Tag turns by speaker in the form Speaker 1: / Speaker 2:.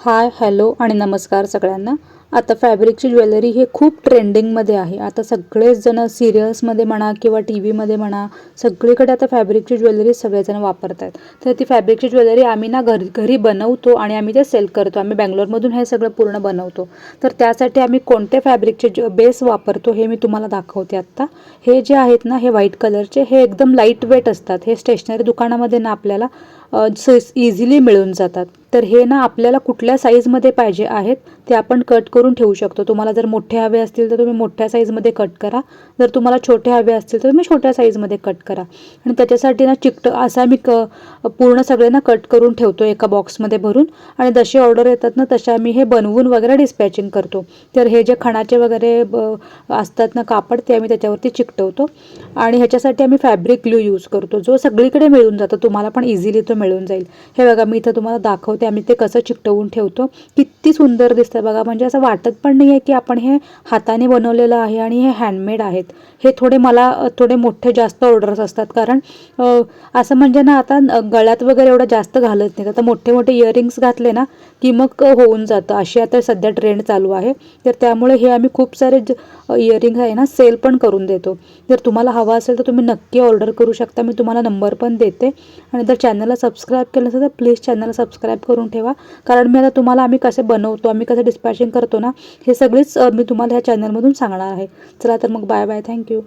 Speaker 1: Hi hello आणि नमस्कार सगळ्यांना. आता फॅब्रिकची ज्वेलरी हे खूप ट्रेंडिंगमध्ये आहे. आता सगळेच जण सिरियल्समध्ये म्हणा किंवा टी व्हीमध्ये म्हणा सगळीकडे आता फॅब्रिकची ज्वेलरी सगळेजण वापरत आहेत तर ती फॅब्रिकची ज्वेलरी आम्ही ना घर घरी बनवतो आणि आम्ही ते सेल करतो. आम्ही बँगलोरमधून हे सगळं पूर्ण बनवतो. तर त्यासाठी आम्ही कोणते फॅब्रिकचे बेस वापरतो हे मी तुम्हाला दाखवते आत्ता. हे जे आहेत ना हे व्हाईट कलरचे हे एकदम लाइट वेट असतात. हे स्टेशनरी दुकानामध्ये ना आपल्याला इझिली मिळून जातात. तर हे ना आपल्याला कुठल्या साईजमध्ये पाहिजे आहेत ते आपण कट करून ठेवू शकतो. तुम्हाला जर मोठे हवे असतील तर तुम्ही मोठ्या साईजमध्ये कट करा. जर तुम्हाला छोटे हवे असतील तर तुम्ही छोट्या साईजमध्ये कट करा. आणि त्याच्यासाठी ना चिकट असा मी क पूर्ण सगळे ना कट करून ठेवतो एका बॉक्समध्ये भरून. आणि जसे ऑर्डर येतात ना तशा मी हे बनवून वगैरे डिस्पॅचिंग करतो. तर हे जे खणाचे वगैरे ब असतात ना कापड ते आम्ही त्याच्यावरती चिकटवतो. आणि ह्याच्यासाठी आम्ही फॅब्रिक ग्लू यूज करतो जो सगळीकडे मिळून जातो. तुम्हाला पण इझिली तो मिळून जाईल. हे बघा मी इथं तुम्हाला दाखवते आम्ही ते कसं चिकटवून ठेवतो. किती सुंदर दिसतं बघा म्हणजे असं वाटत पण नाही आहे की आपण हे हाताने बनवलेलं आहे आणि हे हँडमेड आहेत. हे थोडे मला थोडे मोठे जास्त ऑर्डर्स असतात. कारण असं म्हणजे ना आता गळ्यात वगैरे एवढं जास्त घालत नाहीत. आता मोठे मोठे इयरिंग्स घातले ना की मग होऊन जातं. अशी आता सध्या ट्रेंड चालू आहे. तर त्यामुळे हे आम्ही खूप सारे इयरिंग आहे ना सेल पण करून देतो. जर तुम्हाला हवा असेल तर तुम्ही नक्की ऑर्डर करू शकता. मी तुम्हाला नंबर पण देते. आणि जर चॅनलला सबस्क्राईब केलं असेल तर प्लीज चॅनलला सबस्क्राईब करून ठेवा. कारण मी आता तुम्हाला आम्ही कसे बनवतो आम्ही कसं डिस्पॅचिंग करतो ना हे सगळीच मी तुम्हाला ह्या चॅनलमधून सांगणार आहे. चला तर मग बाय बाय थँक्यू